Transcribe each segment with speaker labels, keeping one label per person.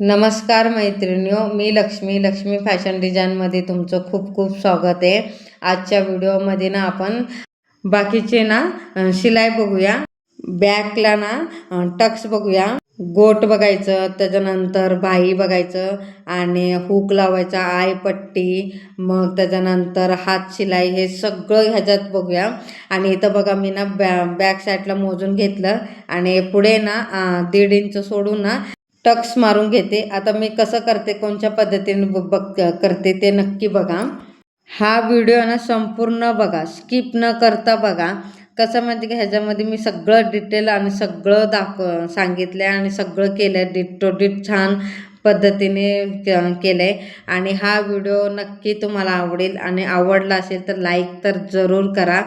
Speaker 1: नमस्कार मैत्रिणीओ मी लक्ष्मी लक्ष्मी फॅशन डिझाईनमध्ये तुमचं खूप खूप स्वागत आहे. आजच्या व्हिडिओमध्ये ना आपण बाकीचे ना शिलाई बघूया बॅकला ना टक्स बघूया गोट बघायचं त्याच्यानंतर बाही बघायचं आणि हुक लावायचा आय पट्टी मग त्याच्यानंतर हात शिलाई हे सगळं ह्याच्यात बघूया. आणि इथं बघा मी ना बॅ बॅक साईडला मोजून घेतलं आणि पुढे ना दीड इंच सोडून ना टक्स मारून घेते. आता मी कसं करते कोणत्या पद्धतीने ब- बघ करते ते नक्की बघा. हा व्हिडिओ ना संपूर्ण बघा. स्किप न करता बघा. कसं माहिती की ह्याच्यामध्ये मी सगळं डिटेल आणि सगळं दाख सांगितलं आहे आणि सगळं केलं आहे डिट टू डिट छान पद्धतीने केलं आहे आणि हा व्हिडिओ नक्की तुम्हाला आवडेल. आणि आवडला असेल तर लाईक तर जरूर करा.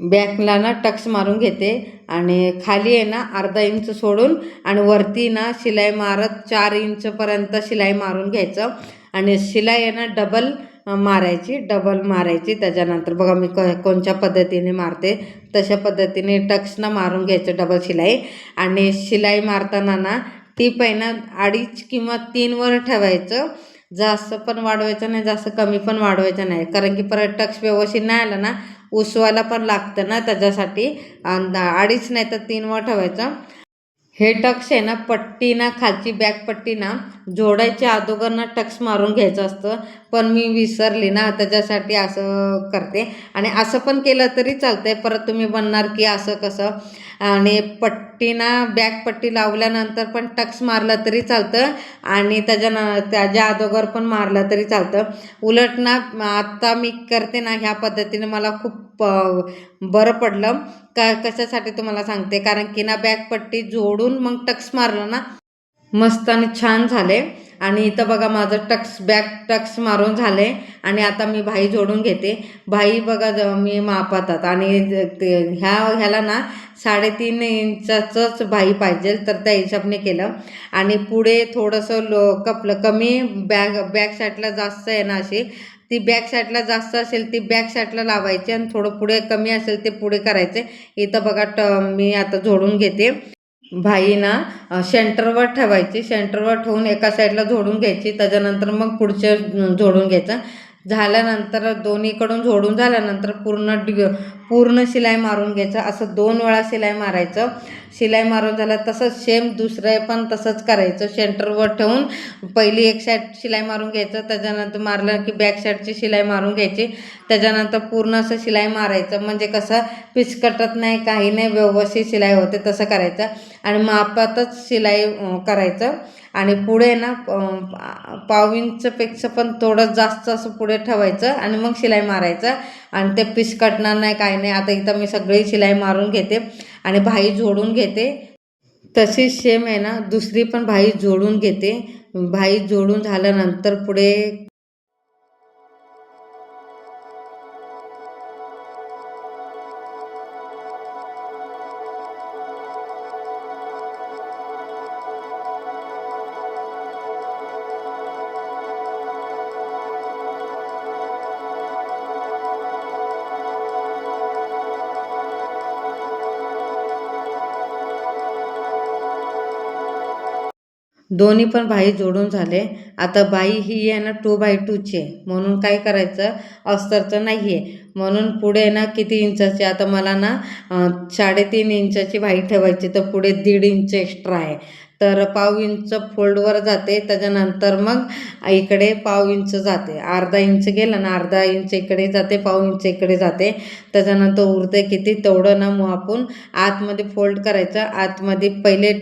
Speaker 1: बॅकला ना टक्स मारून घेते आणि खाली आहे ना अर्धा इंच सोडून आणि वरती ना शिलाई मारत चार इंचपर्यंत शिलाई मारून घ्यायचं. आणि शिलाई आहे ना डबल मारायची डबल मारायची. त्याच्यानंतर बघा मी क कोणत्या पद्धतीने मारते तशा पद्धतीने टक्सनं मारून घ्यायचं डबल शिलाई. आणि शिलाई मारताना ना टीप आहे ना अडीच किंवा तीनवर ठेवायचं. जास्त पण वाढवायचं नाही जास्त कमी पण वाढवायचं नाही. कारण की परत टक्स व्यवस्थित नाही आलं ना उसवायला पण लागतं ना त्याच्यासाठी. आणि अडीच नाही तर तीन वर ठेवायचं. हे टक्स आहे ना पट्टी ना खालची बॅक पट्टी ना जोडायच्या अगोदर ना टक्स मारून घ्यायचं असतं. पण मी विसरली ना त्याच्यासाठी असं करते. आणि असं पण केलं तरी चालतंय. परत तुम्ही बनणार की असं कसं? आणि पट्टी ना बॅक पट्टी लावल्यानंतर पण टक्स मारला तरी चालतं आणि त्याच्यानं त्याच्या अगोदर पण मारलं तरी चालतं. उलट ना आत्ता मी करते ना ह्या पद्धतीने मला खूप बरं पडलं. का कशासाठी तुम्हाला सांगते? कारण की ना बॅक पट्टी जोडून मग टक्स मारलं ना मस्त आणि छान झाले. आणि इथं बघा माझं टक्स बॅक टक्स मारून झाले आणि आता मी भाई जोडून घेते. भाई बघा ज- मी मापातात आणि ते ह्या ह्याला ना साडेतीन इंचाचंच भाई पाहिजे तर त्या हिशोबने केलं. आणि पुढे थोडंसं लो कपलं कमी बॅग बॅक साईडला जास्त आहे ना अशी. ती बॅक साईडला जास्त असेल ती बॅक साईडला लावायची आणि थोडं पुढे कमी असेल ते पुढे करायचे. इथं बघा ट मी आता जोडून घेते. भाई ना सेंटरवर ठेवायची. सेंटरवर ठेवून एका साईडला झोडून घ्यायची. त्याच्यानंतर मग पुढच्या झोडून घ्यायचं. झाल्यानंतर दोन्हीकडून झोडून झाल्यानंतर पूर्ण डि पूर्ण शिलाई मारून घ्यायचं असं दोन वेळा शिलाई मारायचं. शिलाई मारून झालं तसंच सेम दुसरं पण तसंच करायचं. सेंटरवर ठेवून पहिली एक साईड शिलाई मारून घ्यायचं त्याच्यानंतर मारलं की बॅक साईडची शिलाई मारून घ्यायची. त्याच्यानंतर पूर्ण असं शिलाई मारायचं. म्हणजे कसं पिचकटत नाही काही नाही व्यवस्थित शिलाई होते तसं करायचं. आणि मापातच शिलाई करायचं. आणि पुढे ना पाव इंचपेक्षा पण थोडं जास्त असं पुढे ठेवायचं आणि मग शिलाई मारायचं. आणि ते पिचकटणार नाही काय नाही. आता इथं मी सगळी शिलाई मारून घेते आणि भाई जोडून घेते. तशीच सेम आहे ना दुसरी पण भाई जोडून घेते. भाई जोडून झाल्यानंतर पुढे दोन्ही पण बाई जोडून झाले. आता बाई ही आहे ना टू बाय टूची आहे. म्हणून काय करायचं? अस्तरचं नाही आहे म्हणून पुढे ना किती इंचाची आता मला ना साडेतीन इंचाची भाई ठेवायची तर पुढे दीड इंच एक्स्ट्रा आहे. तर पाव इंच फोल्डवर जाते त्याच्यानंतर मग इकडे पाव इंच जाते. अर्धा इंच गेलं ना अर्धा इंच इकडे जाते पाव इंच इकडे जाते. त्याच्यानंतर उरते किती तेवढं ना मग आपण आतमध्ये फोल्ड करायचं. आतमध्ये पहिले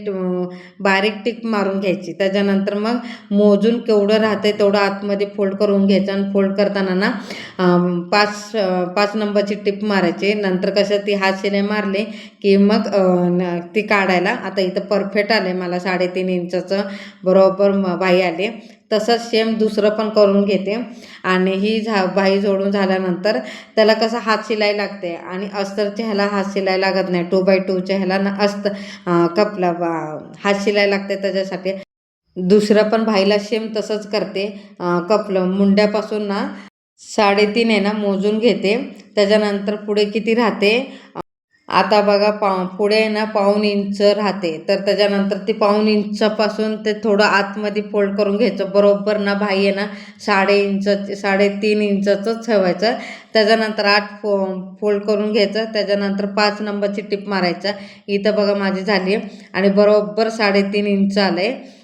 Speaker 1: बारीक टिक मारून घ्यायची. त्याच्यानंतर मग मोजून केवढं राहते तेवढं आतमध्ये फोल्ड करून घ्यायचं. आणि फोल्ड करताना ना पाच पाच नंबरची टिप मारायची. नंतर कसं ती हात शिलाई मारली की मग न- ती काढायला. आता इथं परफेक्ट आले मला साडेतीन इंचाचं बरोबर बाई आले. तसंच सेम दुसरं पण करून घेते. आणि ही झा बाई जोडून झाल्यानंतर त्याला कसं हात शिलाई लागते. आणि अस्तरच्या ह्याला हात शिलाई लागत नाही. टू बाय टूच्या ह्याला ना अस्त कपला बा- हात शिलाई लागते त्याच्यासाठी. दुसरं पण भाईला सेम तसंच करते. कपलं. मुंड्यापासून ना साडेतीन आहे ना मोजून घेते. त्याच्यानंतर पुढे किती राहते? आता बघा पा पुढे आहे ना पाऊन इंच राहते. तर त्याच्यानंतर ती पाऊन इंचापासून ते थोडं आतमध्ये फोल्ड करून घ्यायचं. बरोबर ना भाई आहे ना साडे इंच साडेतीन इंचाचंच ठेवायचं. त्याच्यानंतर आठ फो फोल्ड करून घ्यायचं. त्याच्यानंतर पाच नंबरची टिप मारायचं. इथं बघा माझी झाली आहे. आणि बरोबर साडेतीन इंच आलं आहे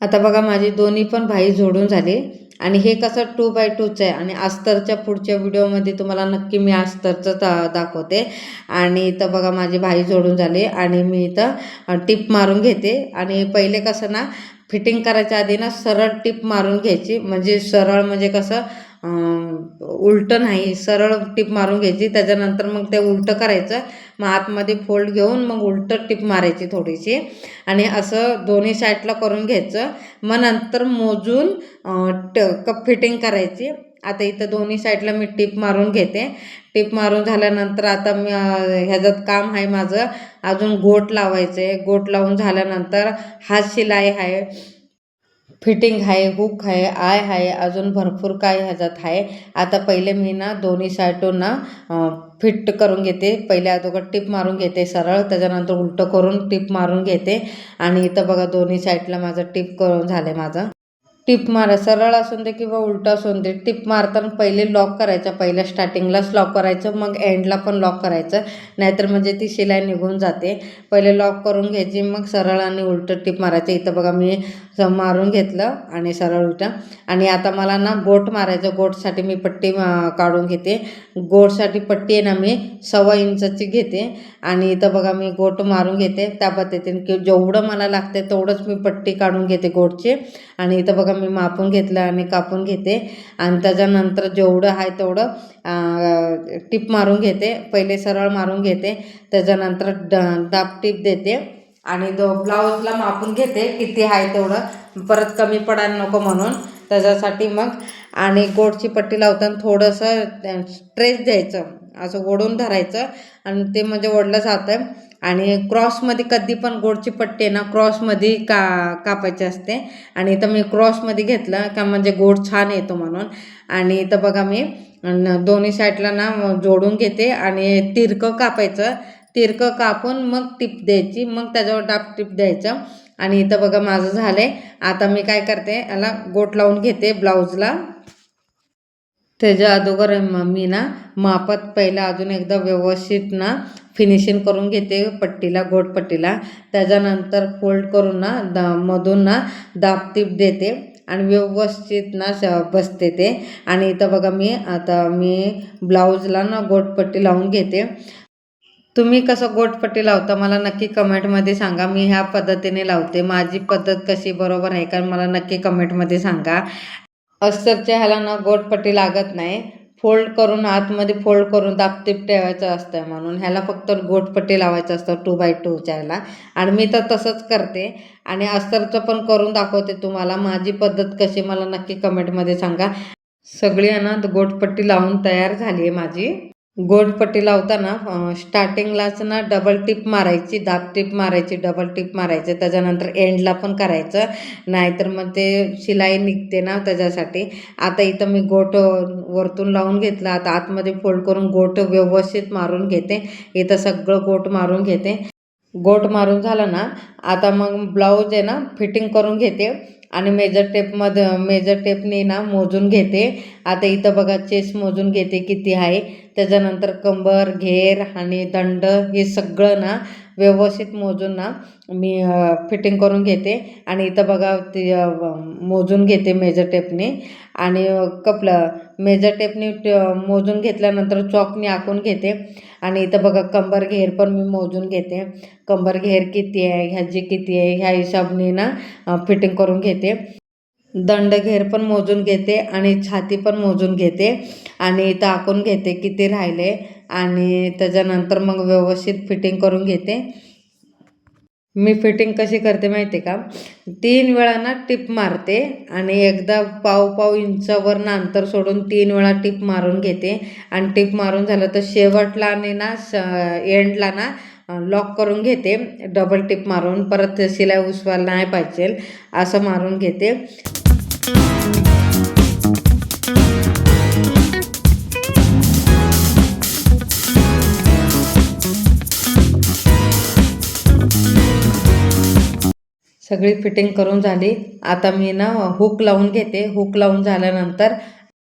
Speaker 1: आता बघा माझी दोन्ही पण भाई जोडून झाली. आणि हे कसं टू बाय टूचं आहे. आणि अस्तरच्या पुढच्या व्हिडिओमध्ये तुम्हाला नक्की मी अस्तरचं दा दाखवते. आणि इथं बघा माझी भाई जोडून झाली. आणि मी इथं टिप मारून घेते. आणि पहिले कसं ना फिटिंग करायच्या आधी ना सरळ टिप मारून घ्यायची. म्हणजे सरळ म्हणजे कसं उलटं नाही. सरळ टिप मारून घ्यायची. त्याच्यानंतर मग ते उलटं करायचं. मग आतमध्ये फोल्ड घेऊन मग उलटं टिप मारायची थोडीशी. आणि असं दोन्ही साईडला करून घ्यायचं. मग नंतर मोजून ट कप फिटिंग करायची. आता इथं दोन्ही साईडला मी टिप मारून घेते. टिप मारून झाल्यानंतर आता मी ह्याच्यात काम आहे माझं. अजून गोट लावायचं आहे गोट लावून झाल्यानंतर हात शिलाई आहे. फिटिंग आहे हुक आहे आय आहे अजून भरपूर काय ह्याच्यात आहे आता पहिले मी ना दोन्ही साईडून फिट करून घेते. पहिले अगोदर टिप मारून घेते सरळ त्याच्यानंतर उलटं करून टिप मारून घेते. आणि इथं बघा दोन्ही साईडला माझं टिप करून झालं आहे माझं. टिप मारा सरळ असून दे किंवा उलटा असून दे टिप मारताना पहिले लॉक करायचं. पहिल्या स्टार्टिंगलाच लॉक करायचं मग एंडला पण लॉक करायचं. नाहीतर म्हणजे ती शिलाई निघून जाते. पहिले लॉक करून घ्यायची मग सरळ आणि उलटं टिप मारायचं. इथं बघा मी मारून घेतलं आणि सरळ उलटं. आणि आता मला ना गोट मारायचं गोटसाठी मी पट्टी काढून घेते. गोटसाठी पट्टी आहे ना मी सव्वा इंचाची घेते. आणि इथं बघा मी गोट मारून घेते. त्या पद्धतीने की जेवढं मला लागते तेवढंच मी पट्टी काढून घेते गोटची. आणि इथं बघा मी मापून घेतलं आणि कापून घेते. आणि त्याच्यानंतर जेवढं आहे तेवढं टिप मारून घेते. पहिले सरळ मारून घेते. त्याच्यानंतर ड दाब टिप देते. आणि दो ब्लाऊजला मापून घेते. किती आहे तेवढं. परत कमी पडायला नको म्हणून. त्याच्यासाठी मग आणि गोडची पट्टी लावताना थोडंसं स्ट्रेस द्यायचं. असं ओढून धरायचं. आणि ते म्हणजे ओढलं जातं आणि क्रॉसमध्ये कधी पण गोडची पट्टी आहे ना क्रॉसमध्ये का कापायची असते. आणि इथं मी क्रॉसमध्ये घेतलं का म्हणजे गोड छान येतो म्हणून. आणि इथं बघा मी दोन्ही साईडला ना जोडून घेते आणि तिरकं कापायचं. तिरकं कापून मग टिप द्यायची मग त्याच्यावर डाप टिप द्यायचं. आणि इथं बघा माझं झालं आहे आता मी काय करते याला गोट लावून घेते ब्लाऊजला. त्याच्या अगोदर मी ना मापात पहिला अजून एकदा व्यवस्थित ना फिनिशिंग करून घेते पट्टीला गोटपट्टीला त्याच्यानंतर फोल्ड करून ना दा मधून ना दाबतीप देते आणि व्यवस्थित ना श बसते ते. आणि इथं बघा मी आता मी ब्लाऊजला ना गोटपट्टी लावून घेते. तुम्ही कसं गोटपट्टी लावता मला नक्की कमेंटमध्ये सांगा. मी ह्या पद्धतीने लावते. माझी पद्धत कशी बरोबर आहे का मला नक्की कमेंटमध्ये सांगा. अस्तरच्या ह्याला ना गोटपट्टी लागत नाही. फोल्ड करून आतमध्ये फोल्ड करून दाबतीप ठेवायचं असतं म्हणून. ह्याला फक्त गोटपट्टी लावायचं असतं टू बाय टूच्या ह्याला आणि मी तर तसंच करते. आणि अस्तरचं पण करून दाखवते तुम्हाला. माझी पद्धत कशी मला नक्की कमेंटमध्ये सांगा. सगळी ना गोटपट्टी लावून तयार झाली आहे माझी. गोडपट्टी लावताना स्टार्टिंगलाच ना डबल टिप मारायची दाब टिप मारायची डबल टिप मारायचं. त्याच्यानंतर एंडला पण करायचं. नाहीतर मग ते शिलाई निघते ना त्याच्यासाठी. आता इथं मी गोट वरतून लावून घेतलं. आता आतमध्ये फोल्ड करून गोट व्यवस्थित मारून घेते. इथं सगळं गोट मारून घेते. गोट मारून झालं ना आता मग ब्लाऊज आहे ना फिटिंग करून घेते. आणि मेजर टेपमध्ये मेजर टेपने ना मोजून घेते. आता इथं बघा चेस मोजून घेते किती आहे. त्याच्यानंतर कंबर घेर आणि दंड हे सगळं ना व्यवस्थित मोजून ना मी फिटिंग करून घेते. आणि इथं बघा ती मोजून घेते मेजर टेपने आणि कपलं मेजर टेपने मोजून घेतल्यानंतर चॉकने आखून घेते. आणि इथं बघा कंबर घेर पण मी मोजून घेते. कंबर घेर किती आहे ह्याची किती आहे ह्या हिशोबने ना फिटिंग करून घेते. दंडघेर पण मोजून घेते आणि छाती पण मोजून घेते आणि टाकून घेते किती राहिले आणि त्याच्यानंतर मग व्यवस्थित फिटिंग करून घेते. मी फिटिंग कशी करते माहिती का? तीन वेळा ना टिप मारते आणि एकदा पाव पाव इंचावरनं अंतर सोडून तीन वेळा टिप मारून घेते आणि टिप मारून झालं तर शेवटला आणि ना एंडला ना लॉक करून घेते डबल टिप मारून. परत शिलाई उसवायला नाही पाहिजे असं मारून घेते. सगळी फिटिंग करून झाली. आता मी ना हुक लावून घेते. हुक लावून झाल्यानंतर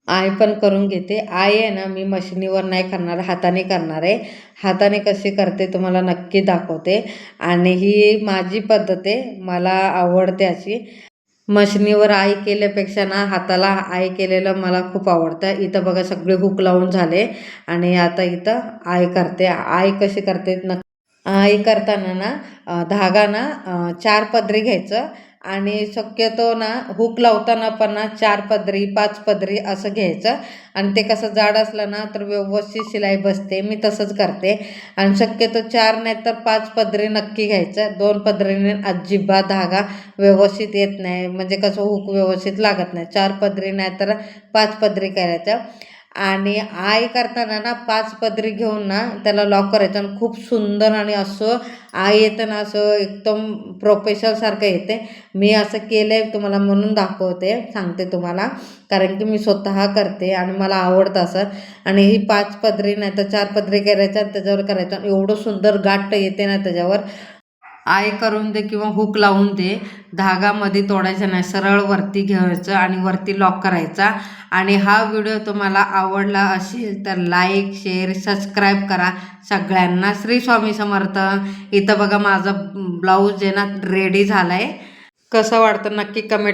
Speaker 1: आय पण करून घेते. आय आहे ना मी मशिनीवर नाही करणार हाताने करणार आहे. हाताने कशी करते तुम्हाला नक्की दाखवते. आणि ही माझी पद्धत आहे. मला आवडते अशी. मशनीवर आई केल्यापेक्षा ना हाताला आई केलेलं मला खूप आवडतं. इथं बघा सगळे हुक लावून झाले आणि आता इथं आय करते. आय कशी करते? न आई करताना ना धागा ना चार पदरी घ्यायचं. आणि शक्यतो ना हुक लावताना पण ना चार पदरी पाच पदरी असं घ्यायचं. आणि ते कसं जाड असलं ना तर व्यवस्थित शिलाई बसते. मी तसंच करते. आणि शक्यतो चार नाही तर पाच पदरी नक्की घ्यायचं. दोन पदरीने अजिबात धागा व्यवस्थित येत नाही. म्हणजे कसं हुक व्यवस्थित लागत नाही. चार पदरी नाही तर पाच पदरी करायचं. आणि आय करताना ना पाच पदरी घेऊन ना त्याला लॉक करायचं आणि खूप सुंदर आणि असं आय येतं ना असं एकदम प्रोफेशनसारखं येते. मी असं केलं आहे तुम्हाला म्हणून दाखवते सांगते तुम्हाला. कारण की मी स्वतः करते आणि मला आवडतं असं. आणि ही पाच पदरी नाही तर चार पदरी करायच्या त्याच्यावर करायचं. आणि एवढं सुंदर गाठ येते ना त्याच्यावर. आय करून दे किंवा हुक लावून दे. धागामध्ये तोडायचा नाही. सरळ वरती घ्यायचं आणि वरती लॉक करायचा. आणि हा व्हिडिओ तुम्हाला आवडला असेल तर लाईक शेअर सबस्क्राईब करा. सगळ्यांना श्री स्वामी समर्थ. इथं बघा माझा ब्लाऊज आहे ना रेडी झाला आहे कसं वाटतं नक्की कमेंट